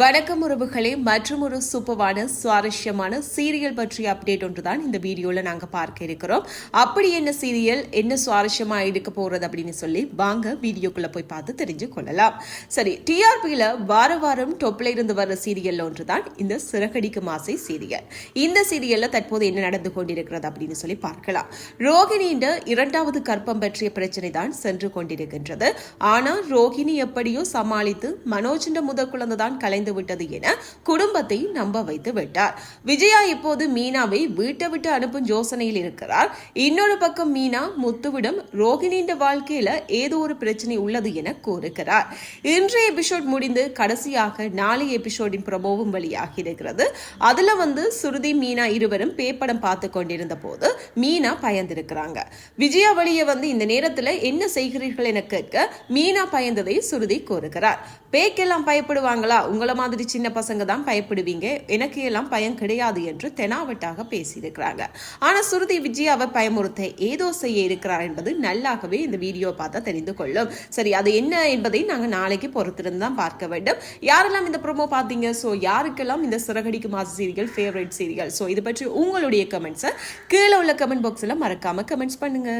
வணக்கம் உறவுகளே மற்றும் ஒரு சூப்பரான சுவாரஸ்யமான சீரியல் பற்றிய அப்டேட் ஒன்றுதான் இந்த வீடியோல நாங்க பார்க்க இருக்கிறோம். அப்படி என்ன சீரியல் என்ன சுவாரஸ்யமா இருக்க போறது அப்படின்னு சொல்லி வாங்க வீடியோக்குள்ள போய் பார்த்து தெரிஞ்சு கொள்ளலாம். சரி டிஆர்பியில வார வாரம் டொப்ல இருந்து வர்ற சீரியல் ஒன்றுதான் இந்த சிறகடிக்கு மாசை சீரியல். இந்த சீரியல்ல தற்போது என்ன நடந்து கொண்டிருக்கிறது அப்படின்னு சொல்லி பார்க்கலாம். ரோகிணியின் இரண்டாவது கற்பம் பற்றிய பிரச்சனை தான் சென்று கொண்டிருக்கின்றது. ஆனால் ரோகிணி எப்படியோ சமாளித்து மனோஜின் முதல் குழந்தை தான் கலைந்து விட்டது என குடும்பத்தை நம்ப வைத்து விட்டார். விஜயா இப்போது மீனாவை வீட்டை விட்டு அனுப்பும் யோசனையில் இருக்கிறார். இன்னொரு பக்கம் மீனா முத்துவிடம் ரோகிணியின் வாழ்க்கையில ஏதோ ஒரு பிரச்சனை உள்ளது என கூறுகிறார். இன்றைய எபிசோட் முடிந்து கடைசியாக நாளைய எபிசோடின் பிரபோவும் வெளியாகி இருக்கிறது. அதுல வந்து சுருதி மீனா இருவரும் பேப்படம் பார்த்து கொண்டிருந்த போது மீனா பயந்திருக்கிறாங்க. விஜயா வழிய வந்து இந்த நேரத்துல என்ன செய்கிறீர்கள் என கேட்க மீனா பயந்ததை சுருதி கூறுகிறார். பேக்கெல்லாம் பயப்படுவாங்களா? உங்களை மாதிரி சின்ன பசங்க தான் பயப்படுவீங்க. எனக்கு எல்லாம் பயம் கிடையாது என்று தெனாவட்டாக பேசியிருக்கிறாங்க. ஆனா சுருதி விஜய் அவர் பயமுறுத்த ஏதோ செய்ய இருக்கிறார் என்பது நல்லாகவே இந்த வீடியோ பார்த்தா தெரிந்து கொள்ளும். சரி அது என்ன என்பதை நாங்க நாளைக்கு பொறுத்திருந்து தான் பார்க்க வேண்டும். யாரெல்லாம் இந்த ப்ரோமோ பார்த்தீங்க? ஸோ யாருக்கெல்லாம் இந்த சிறகடிக்கு மாசு சீரியல் ஃபேவரட் சீரியல்? ஸோ இது பற்றி உங்களுடைய கமெண்ட்ஸை கீழே உள்ள கமெண்ட் பாக்ஸில் மறக்காம கமெண்ட்ஸ் பண்ணுங்க.